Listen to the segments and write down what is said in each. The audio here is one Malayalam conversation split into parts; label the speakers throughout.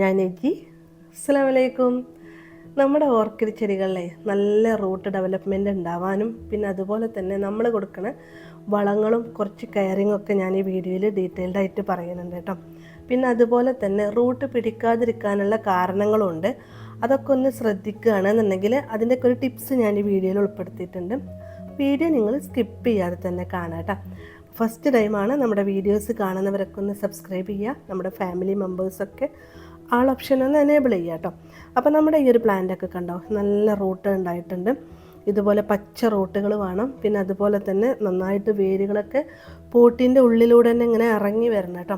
Speaker 1: ഞാൻ എജി അസ്സാം നമ്മുടെ ഓർക്കിഡ് ചെടികളിലെ നല്ല റൂട്ട് ഡെവലപ്മെന്റ് ഉണ്ടാവാനും പിന്നെ അതുപോലെ തന്നെ നമ്മൾ കൊടുക്കുന്ന വളങ്ങളും കുറച്ച് കെയറിങ്ങും ഒക്കെ ഞാൻ ഈ വീഡിയോയിൽ ഡീറ്റെയിൽഡ് ആയിട്ട് പറയുന്നുണ്ട് കേട്ടോ. പിന്നെ അതുപോലെ തന്നെ റൂട്ട് പിടിക്കാതിരിക്കാനുള്ള കാരണങ്ങളുണ്ട്. അതൊക്കെ ഒന്ന് ശ്രദ്ധിക്കുകയാണെന്നുണ്ടെങ്കിൽ അതിന്റെയൊക്കെ ഒരു ടിപ്സ് ഞാൻ ഈ വീഡിയോയിൽ ഉൾപ്പെടുത്തിയിട്ടുണ്ട്. വീഡിയോ നിങ്ങൾ സ്കിപ്പ് ചെയ്യാതെ തന്നെ കാണാം കേട്ടോ. ഫസ്റ്റ് ടൈമാണ് നമ്മുടെ വീഡിയോസ് കാണുന്നവരൊക്കെ ഒന്ന് സബ്സ്ക്രൈബ് ചെയ്യുക. നമ്മുടെ ഫാമിലി മെമ്പേഴ്സൊക്കെ ആൾ ഓപ്ഷൻ ഒന്ന് എനേബിൾ ചെയ്യുക കേട്ടോ. അപ്പോൾ നമ്മുടെ ഈ ഒരു പ്ലാന്റൊക്കെ കണ്ടോ? നല്ല റൂട്ട് ഉണ്ടായിട്ടുണ്ട്. ഇതുപോലെ പച്ച റൂട്ടുകൾ വേണം. പിന്നെ അതുപോലെ തന്നെ നന്നായിട്ട് വേരുകളൊക്കെ പോട്ടിന്റെ ഉള്ളിലൂടെ തന്നെ ഇങ്ങനെ ഇറങ്ങി വരണം കേട്ടോ.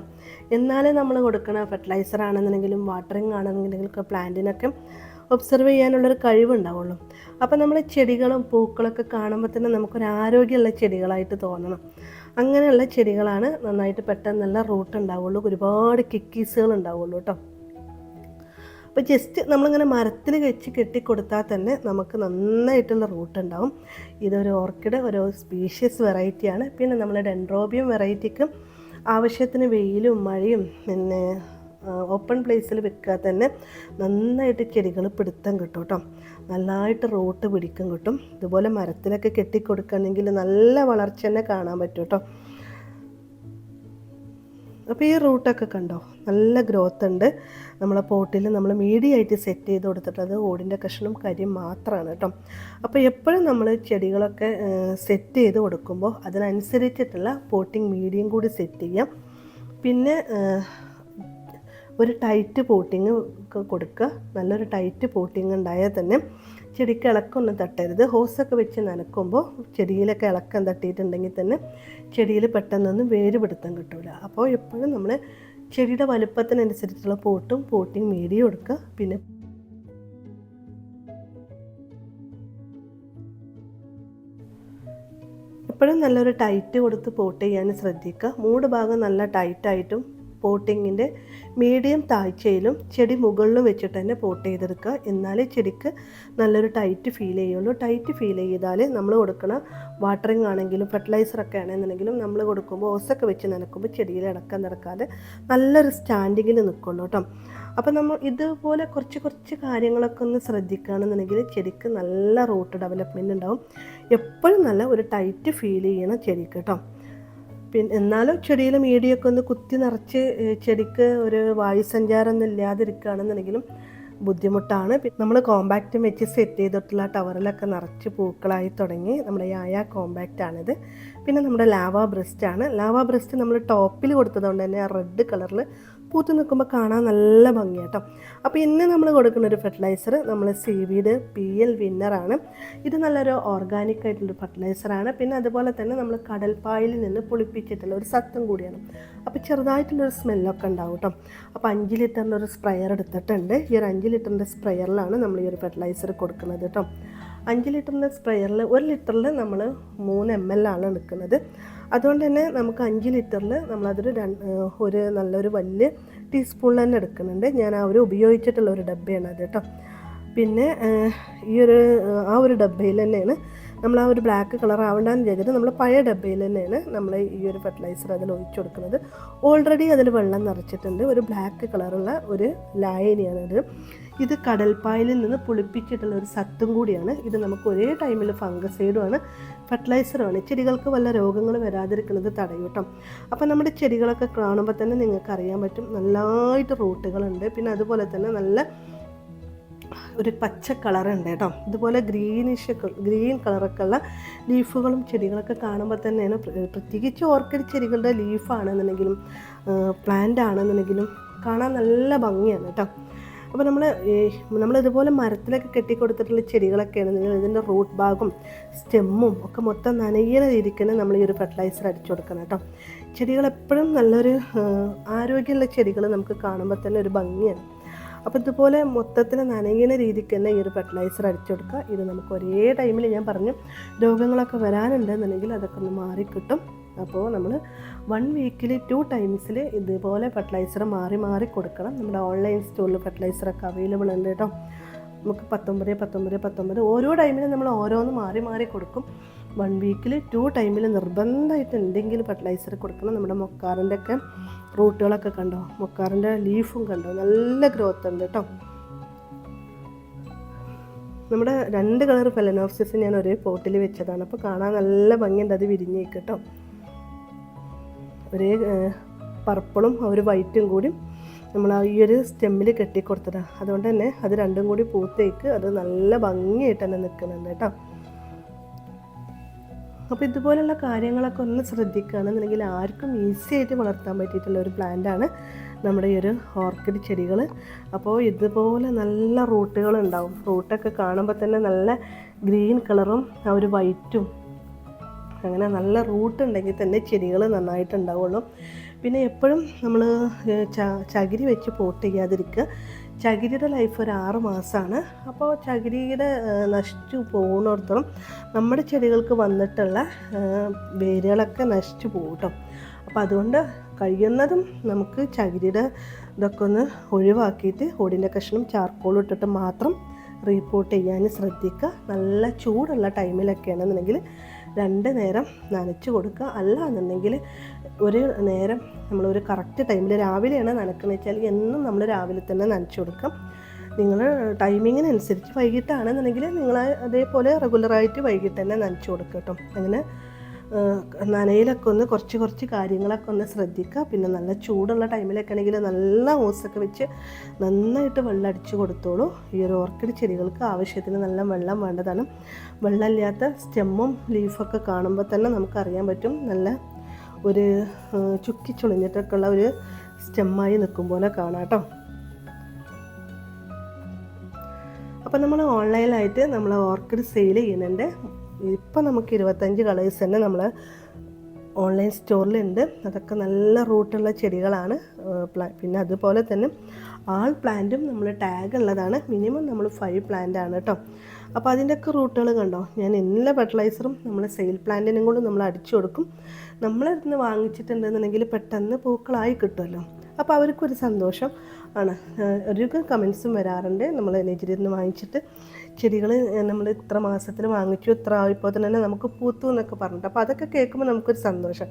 Speaker 1: എന്നാലേ നമ്മൾ കൊടുക്കണ ഫെർട്ടിലൈസർ ആണെന്നുണ്ടെങ്കിലും വാട്ടറിങ് ആണെന്നുണ്ടെങ്കിലും ഒക്കെ പ്ലാന്റിനൊക്കെ ഒബ്സർവ് ചെയ്യാനുള്ളൊരു കഴിവുണ്ടാവുള്ളൂ. അപ്പോൾ നമ്മൾ ചെടികളും പൂക്കളൊക്കെ കാണുമ്പോൾ തന്നെ നമുക്കൊരു ആരോഗ്യമുള്ള ചെടികളായിട്ട് തോന്നണം. അങ്ങനെയുള്ള ചെടികളാണ് നന്നായിട്ട് പെട്ടെന്ന് നല്ല റൂട്ട് ഉണ്ടാവുള്ളൂ. ഒരുപാട് കിക്കീസുകൾ ഉണ്ടാവുള്ളൂ കേട്ടോ. അപ്പോൾ ജസ്റ്റ് നമ്മളിങ്ങനെ മരത്തിൽ വെച്ച് കെട്ടിക്കൊടുത്താൽ തന്നെ നമുക്ക് നന്നായിട്ടുള്ള റൂട്ട് ഉണ്ടാവും. ഇതൊരു ഓർക്കിഡ് ഒരു സ്പീഷ്യസ് വെറൈറ്റിയാണ് പിന്നെ നമ്മൾ ഡെൻഡ്രോബിയം വെറൈറ്റിക്കും ആവശ്യത്തിന് വെയിലും മഴയും പിന്നെ ഓപ്പൺ പ്ലേസിൽ വെക്കുക തന്നെ നന്നായിട്ട് ചെടികൾ പിടുത്തം കിട്ടും കേട്ടോ നല്ലതായിട്ട് റോട്ട് പിടിക്കും കിട്ടും. ഇതുപോലെ മരത്തിലൊക്കെ കെട്ടിക്കൊടുക്കുകയാണെങ്കിൽ നല്ല വളർച്ച തന്നെ കാണാൻ പറ്റും കേട്ടോ അപ്പോൾ ഈ റൂട്ടൊക്കെ കണ്ടോ? നല്ല ഗ്രോത്ത് ഉണ്ട്. നമ്മളെ പോട്ടിൽ നമ്മൾ മീഡിയമായിട്ട് സെറ്റ് ചെയ്ത് കൊടുത്തിട്ട് അത് ഓടിന്റെ കഷ്ണം കരിയും മാത്രമാണ് കേട്ടോ അപ്പോൾ എപ്പോഴും നമ്മൾ ചെടികളൊക്കെ സെറ്റ് ചെയ്ത് കൊടുക്കുമ്പോൾ അതിനനുസരിച്ചിട്ടുള്ള പോട്ടിങ് മീഡിയം കൂടി സെറ്റ് ചെയ്യാം. പിന്നെ ഒരു ടൈറ്റ് പോട്ടിങ് കൊടുക്കുക. നല്ലൊരു ടൈറ്റ് പോട്ടിങ് ഉണ്ടായാൽ തന്നെ ചെടിക്ക് ഇളക്കൊന്നും തട്ടരുത്. ഹോസൊക്കെ വെച്ച് നനക്കുമ്പോൾ ചെടിയിലൊക്കെ ഇളക്കം തട്ടിയിട്ടുണ്ടെങ്കിൽ തന്നെ ചെടിയിൽ പെട്ടെന്നൊന്നും വേര് പിടുത്തം കിട്ടില്ല അപ്പോൾ എപ്പോഴും നമ്മൾ ചെടിയുടെ വലുപ്പത്തിനനുസരിച്ചുള്ള പോട്ടും പോട്ടിങ് മീഡിയം കൊടുക്കുക പിന്നെ എപ്പോഴും നല്ലൊരു ടൈറ്റ് കൊടുത്ത് പോട്ട് ചെയ്യാൻ ശ്രദ്ധിക്കുക. മൂട് ഭാഗം നല്ല ടൈറ്റായിട്ടും പോട്ടിങ്ങിന്റെ മീഡിയം താഴ്ചയിലും ചെടി മുകളിലും വെച്ചിട്ട് തന്നെ പോട്ട് ചെയ്തെടുക്കുക. എന്നാലേ ചെടിക്ക് നല്ലൊരു ടൈറ്റ് ഫീൽ ചെയ്യുള്ളൂ. ടൈറ്റ് ഫീൽ ചെയ്താൽ നമ്മൾ കൊടുക്കണ വാട്ടറിങ് ആണെങ്കിലും ഫെർട്ടിലൈസറൊക്കെ ആണെന്നുണ്ടെങ്കിലും നമ്മൾ കൊടുക്കുമ്പോൾ ഓസൊക്കെ വെച്ച് നനക്കുമ്പോൾ ചെടിയിൽ ഇടക്കം നടക്കാതെ നല്ലൊരു സ്റ്റാൻഡിങ്ങിൽ നിൽക്കുള്ളൂ കേട്ടോ. അപ്പോൾ നമ്മൾ ഇതുപോലെ കുറച്ച് കുറച്ച് കാര്യങ്ങളൊക്കെ ഒന്ന് ശ്രദ്ധിക്കുകയാണെന്നുണ്ടെങ്കിൽ ചെടിക്ക് നല്ല റൂട്ട് ഡെവലപ്മെന്റ് ഉണ്ടാവും. എപ്പോഴും നല്ല ഒരു ടൈറ്റ് ഫീൽ ചെയ്യണം ചെടിക്ക് കേട്ടോ. പിന്നെ എന്നാലും ചെടിയിൽ മീഡിയൊക്കെ ഒന്ന് കുത്തി നിറച്ച് ചെടിക്ക് ഒരു വായുസഞ്ചാരം ഒന്നും ഇല്ലാതിരിക്കുകയാണെന്നുണ്ടെങ്കിലും ബുദ്ധിമുട്ടാണ്. പിന്നെ നമ്മൾ കോമ്പാക്റ്റും വെച്ച് സെറ്റ് ചെയ്തിട്ടുള്ള ടവറിലൊക്കെ നിറച്ച് പൂക്കളായി തുടങ്ങി നമ്മുടെ യായ കോമ്പാക്റ്റ് ആണിത് പിന്നെ നമ്മുടെ ലാവ ബ്രസ്റ്റ് ആണ് ലാവ ബ്രസ്റ്റ് നമ്മൾ ടോപ്പിൽ കൊടുത്തതുകൊണ്ട് തന്നെ റെഡ് കളറിൽ പൂത്ത് നിൽക്കുമ്പോൾ കാണാൻ നല്ല ഭംഗിയാട്ടോ അപ്പോൾ ഇന്ന് നമ്മൾ കൊടുക്കുന്ന ഒരു ഫെർട്ടിലൈസർ നമ്മൾ സീവീഡ് പി എൽ വിന്നറാണ് ഇത് നല്ലൊരു ഓർഗാനിക് ആയിട്ടുള്ളൊരു ഫെർട്ടിലൈസറാണ് പിന്നെ അതുപോലെ തന്നെ നമ്മൾ കടൽപ്പായിൽ നിന്ന് പുളിപ്പിച്ചിട്ടുള്ള ഒരു സത്തും കൂടിയാണ്. അപ്പോൾ ചെറുതായിട്ടുള്ളൊരു സ്മെല്ലൊക്കെ ഉണ്ടാവും കേട്ടോ അപ്പോൾ അഞ്ച് ലിറ്ററിന്റെ ഒരു സ്പ്രെയർ എടുത്തിട്ടുണ്ട്. ഈ ഒരു അഞ്ച് ലിറ്ററിന്റെ സ്പ്രെയറിലാണ് നമ്മൾ ഈ ഒരു ഫെർട്ടിലൈസർ കൊടുക്കുന്നത് കേട്ടോ അഞ്ച് ലിറ്ററിന്റെ സ്പ്രെയറിൽ ഒരു ലിറ്ററിൽ നമ്മൾ മൂന്ന് എം എൽ ആണ് എടുക്കുന്നത്. അതുകൊണ്ട് തന്നെ നമുക്ക് അഞ്ച് ലിറ്ററിൽ നമ്മളതൊരു ഒരു നല്ലൊരു വലിയ ടീസ്പൂണിൽ തന്നെ എടുക്കുന്നുണ്ട്. ഞാൻ ആ ഒരു ഉപയോഗിച്ചിട്ടുള്ള ഒരു ഡബ്ബയാണ് അത് കേട്ടോ. പിന്നെ ഈ ഒരു ആ ഒരു ഡബ്ബയിൽ തന്നെയാണ് നമ്മൾ ആ ഒരു ബ്ലാക്ക് കളർ ആവണ്ടെന്ന് വിചാരിച്ചിട്ട് നമ്മൾ പഴയ ഡബ്ബയിൽ തന്നെയാണ് നമ്മൾ ഈ ഒരു ഫെർട്ടിലൈസർ അതിൽ ഒഴിച്ചു കൊടുക്കുന്നത്. ഓൾറെഡി അതിൽ വെള്ളം നിറച്ചിട്ടുണ്ട്. ഒരു ബ്ലാക്ക് കളറുള്ള ഒരു ലായനിയാണത് ഇത് കടൽപ്പായലിൽ നിന്ന് പുളിപ്പിച്ചിട്ടുള്ള ഒരു സത്തും കൂടിയാണ്. ഇത് നമുക്ക് ഒരേ ടൈമിൽ ഫംഗസൈഡുമാണ് ഫെർട്ടിലൈസറുമാണ് ചെടികൾക്ക് വല്ല രോഗങ്ങൾ വരാതിരിക്കുന്നത് തടയും കേട്ടോ. അപ്പോൾ നമ്മുടെ ചെടികളൊക്കെ കാണുമ്പോൾ തന്നെ നിങ്ങൾക്ക് അറിയാൻ പറ്റും നല്ലതായിട്ട് റൂട്ടുകളുണ്ട് പിന്നെ അതുപോലെ തന്നെ നല്ല ഒരു പച്ച കളറുണ്ട് കേട്ടോ. ഇതുപോലെ ഗ്രീനിഷ് ഗ്രീൻ കളറൊക്കെ ഉള്ള ലീഫുകളും ചെടികളൊക്കെ കാണുമ്പോൾ തന്നെയാണ് പ്രത്യേകിച്ച് ഓർക്കിഡ് ചെടികളുടെ ലീഫാണെന്നുണ്ടെങ്കിലും പ്ലാന്റ് ആണെന്നുണ്ടെങ്കിലും കാണാൻ നല്ല ഭംഗിയാണ് കേട്ടോ. അപ്പോൾ നമ്മൾ നമ്മളിതുപോലെ മരത്തിലൊക്കെ കെട്ടിക്കൊടുത്തിട്ടുള്ള ചെടികളൊക്കെ നിങ്ങൾ ഇതിന്റെ റൂട്ട് ഭാഗം സ്റ്റെമ്മും ഒക്കെ മൊത്തം നനയുന്ന രീതിക്ക് തന്നെ നമ്മൾ ഈ ഒരു ഫെർട്ടിലൈസർ അടിച്ചു കൊടുക്കണം കേട്ടോ. ചെടികൾ എപ്പോഴും നല്ലൊരു ആരോഗ്യമുള്ള ചെടികൾ നമുക്ക് കാണുമ്പോൾ തന്നെ ഒരു ഭംഗിയാണ്. അപ്പോൾ ഇതുപോലെ മൊത്തത്തിൽ നനയുന്ന രീതിക്ക് തന്നെ ഈ ഒരു ഫെർട്ടിലൈസർ അടിച്ചു കൊടുക്കുക. ഇത് നമുക്ക് ഒരേ ടൈമിൽ ഞാൻ പറഞ്ഞു രോഗങ്ങളൊക്കെ വരാനുണ്ടെന്നുണ്ടെങ്കിൽ അതൊക്കെ ഒന്ന് മാറിക്കിട്ടും. അപ്പോൾ നമ്മൾ വൺ വീക്കിൽ ടു ടൈംസിൽ ഇതുപോലെ ഫെർട്ടിലൈസർ മാറി മാറി കൊടുക്കണം. നമ്മുടെ ഓൺലൈൻ സ്റ്റോറിൽ ഫെർട്ടിലൈസറൊക്കെ അവൈലബിൾ ഉണ്ട് കേട്ടോ. നമുക്ക് പത്തൊമ്പത് പത്തൊമ്പത് പത്തൊമ്പത് ഓരോ ടൈമിലും നമ്മൾ ഓരോന്ന് മാറി മാറി കൊടുക്കും. വൺ വീക്കിൽ ടു ടൈമിൽ നിർബന്ധമായിട്ട് എന്തെങ്കിലും ഫെർട്ടിലൈസർ കൊടുക്കണം. നമ്മുടെ മൊക്കാറിന്റെ ഒക്കെ റൂട്ടുകളൊക്കെ കണ്ടോ? മുക്കാറിന്റെ ലീഫും കണ്ടോ? നല്ല ഗ്രോത്ത് ഉണ്ട് കേട്ടോ നമ്മുടെ രണ്ട് കളർ ഫെലനോപ്സിസ് ഞാൻ ഒരേ പോട്ടിൽ വെച്ചതാണ്. അപ്പോൾ കാണാൻ നല്ല ഭംഗിയുണ്ട്. അത് വിരിഞ്ഞേക്ക് കേട്ടോ ഒരേ പർപ്പിളും ഒരു വൈറ്റും കൂടി നമ്മൾ ആ ഈ ഒരു സ്റ്റെമ്മിൽ കെട്ടിക്കൊടുത്തതാണ് അതുകൊണ്ട് തന്നെ അത് രണ്ടും കൂടി പൂത്തേക്ക് അത് നല്ല ഭംഗിയായിട്ട് തന്നെ നിൽക്കുന്നുണ്ട് കേട്ടോ അപ്പോൾ ഇതുപോലുള്ള കാര്യങ്ങളൊക്കെ ഒന്ന് ശ്രദ്ധിക്കുകയാണെന്നുണ്ടെങ്കിൽ ആർക്കും ഈസി ആയിട്ട് വളർത്താൻ പറ്റിയിട്ടുള്ള ഒരു പ്ലാന്റാണ് നമ്മുടെ ഈ ഒരു ഓർക്കിഡ് ചെടികൾ അപ്പോൾ ഇതുപോലെ നല്ല റൂട്ടുകൾ ഉണ്ടാവും. റൂട്ടൊക്കെ കാണുമ്പോൾ തന്നെ നല്ല ഗ്രീൻ കളറും ആ ഒരു വൈറ്റും അങ്ങനെ നല്ല റൂട്ട് ഉണ്ടെങ്കിൽ തന്നെ ചെടികൾ നന്നായിട്ടുണ്ടാവുള്ളൂ. പിന്നെ എപ്പോഴും നമ്മൾ ചകിരി വെച്ച് പോട്ട് ചെയ്യാതിരിക്കുക ചകിരിയുടെ ലൈഫ് ഒരു ആറ് മാസമാണ് അപ്പോൾ ചകിരിയുടെ നശിച്ചു പോകുന്നിടത്തോളം നമ്മുടെ ചെടികൾക്ക് വന്നിട്ടുള്ള വേരുകളൊക്കെ നശിച്ചു പോകും കേട്ടോ അപ്പോൾ അതുകൊണ്ട് കഴിയുന്നതും നമുക്ക് ചകിരിയുടെ ഇതൊക്കെ ഒന്ന് ഒഴിവാക്കിയിട്ട് ഓടിന്റെ കഷ്ണം ചാർക്കോൾ ഇട്ടിട്ട് മാത്രം റീപ്പോർട്ട് ചെയ്യാൻ ശ്രദ്ധിക്കുക. നല്ല ചൂടുള്ള ടൈമിലൊക്കെയാണെന്നുണ്ടെങ്കിൽ രണ്ട് നേരം നനച്ച് കൊടുക്കുക. അല്ല എന്നുണ്ടെങ്കിൽ ഒരു നേരം നമ്മൾ ഒരു കറക്റ്റ് ടൈമിൽ രാവിലെയാണ് നനക്കുന്നത് വെച്ചാൽ എന്നും നമ്മൾ രാവിലെ തന്നെ നനച്ച് കൊടുക്കാം. നിങ്ങൾ ടൈമിങ്ങിനനുസരിച്ച് വൈകിട്ടാണെന്നുണ്ടെങ്കിൽ നിങ്ങൾ അതേപോലെ റെഗുലറായിട്ട് വൈകിട്ട് തന്നെ നനച്ച് കൊടുക്കുക കേട്ടോ. അങ്ങനെ നനയിലൊക്കെ ഒന്ന് കുറച്ച് കുറച്ച് കാര്യങ്ങളൊക്കെ ഒന്ന് ശ്രദ്ധിക്കുക. പിന്നെ നല്ല ചൂടുള്ള ടൈമിലൊക്കെ ആണെങ്കിൽ നല്ല ഓസൊക്കെ വെച്ച് നന്നായിട്ട് വെള്ളം അടിച്ചു കൊടുത്തോളൂ. ഈ ഒരു ഓർക്കിഡ് ചെടികൾക്ക് ആവശ്യത്തിന് നല്ല വെള്ളം വേണ്ടതാണ്. വെള്ളമില്ലാത്ത സ്റ്റെമ്മും ലീഫൊക്കെ കാണുമ്പോൾ തന്നെ നമുക്കറിയാൻ പറ്റും. നല്ല ഒരു ചുക്കി ചുളിഞ്ഞിട്ടൊക്കെ ഉള്ള ഒരു സ്റ്റെമ്മായി നിൽക്കും പോലെ കാണാം കേട്ടോ. അപ്പോൾ നമ്മൾ ഓൺലൈനായിട്ട് നമ്മൾ ഓർക്കിഡ് സെയിൽ ചെയ്യുന്നുണ്ട്. ഇപ്പം നമുക്ക് ഇരുപത്തഞ്ച് കളേഴ്സ് തന്നെ നമ്മൾ ഓൺലൈൻ സ്റ്റോറിലുണ്ട് അതൊക്കെ നല്ല റൂട്ടുള്ള ചെടികളാണ്. പിന്നെ അതുപോലെ തന്നെ ആൾ പ്ലാന്റും നമ്മൾ ടാഗ് ഉള്ളതാണ്. മിനിമം നമ്മൾ ഫൈവ് പ്ലാന്റ് ആണ് കേട്ടോ അപ്പോൾ അതിന്റെയൊക്കെ റൂട്ടുകൾ കണ്ടോ? ഞാൻ എല്ലാ ഫെർട്ടിലൈസറും നമ്മൾ സെയിൽ പ്ലാന്റിനും കൂടെ നമ്മൾ അടിച്ചു കൊടുക്കും. നമ്മളിരുന്ന് വാങ്ങിച്ചിട്ടുണ്ടെന്നുണ്ടെങ്കിൽ പെട്ടെന്ന് പൂക്കളായി കിട്ടുമല്ലോ. അപ്പോൾ അവർക്കൊരു സന്തോഷം ആണ്. ഒരു കമൻസും വരാറുണ്ട്. നമ്മൾ നെജിരിയിൽ നിന്ന് വാങ്ങിച്ചിട്ട് ചെടികൾ നമ്മൾ ഇത്ര മാസത്തിൽ വാങ്ങിച്ചു ഇത്ര ഇപ്പോൾ തന്നെ നമുക്ക് പൂത്തു എന്നൊക്കെ പറഞ്ഞിട്ട്. അപ്പോൾ അതൊക്കെ കേൾക്കുമ്പോൾ നമുക്കൊരു സന്തോഷം.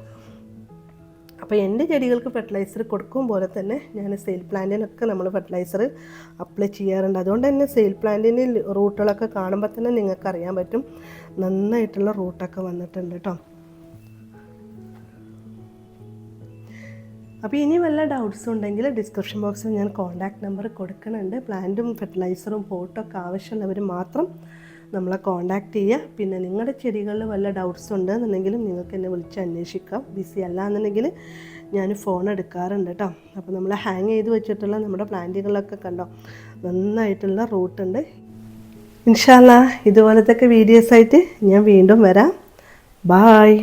Speaker 1: അപ്പോൾ എന്റെ ചെടികൾക്ക് ഫെർട്ടിലൈസർ കൊടുക്കും പോലെ തന്നെ ഞാൻ സെയിൽ പ്ലാന്റിനൊക്കെ നമ്മൾ ഫെർട്ടിലൈസർ അപ്ലൈ ചെയ്യാറുണ്ട്. അതുകൊണ്ട് തന്നെ സെയിൽ പ്ലാന്റിന് റൂട്ടുകളൊക്കെ കാണുമ്പോൾ തന്നെ നിങ്ങൾക്ക് അറിയാൻ പറ്റും. നന്നായിട്ടുള്ള റൂട്ടൊക്കെ വന്നിട്ടുണ്ട് കേട്ടോ അപ്പോൾ ഇനി വല്ല ഡൗട്ട്സും ഉണ്ടെങ്കിൽ ഡിസ്ക്രിപ്ഷൻ ബോക്സിൽ ഞാൻ കോൺടാക്ട് നമ്പർ കൊടുക്കുന്നുണ്ട്. പ്ലാന്റും ഫെർട്ടിലൈസറും പോട്ടൊക്കെ ആവശ്യമുള്ളവർ മാത്രം നമ്മളെ കോൺടാക്ട് ചെയ്യുക. പിന്നെ നിങ്ങളുടെ ചെടികളിൽ വല്ല ഡൗട്ട്സ് ഉണ്ടെന്നുണ്ടെങ്കിലും നിങ്ങൾക്ക് എന്നെ വിളിച്ച് അന്വേഷിക്കാം. ബിസി അല്ല എന്നുണ്ടെങ്കിൽ ഞാൻ ഫോൺ എടുക്കാറുണ്ട് കേട്ടോ അപ്പോൾ നമ്മൾ ഹാങ് ചെയ്ത് വെച്ചിട്ടുള്ള നമ്മുടെ പ്ലാന്റുകളൊക്കെ കണ്ടോ? നന്നായിട്ടുള്ള റൂട്ട് റൂട്ടുണ്ട് ഇൻഷാല്ല ഇതുപോലത്തെ വീഡിയോസ് ആയിട്ട് ഞാൻ വീണ്ടും വരാം. ബായ്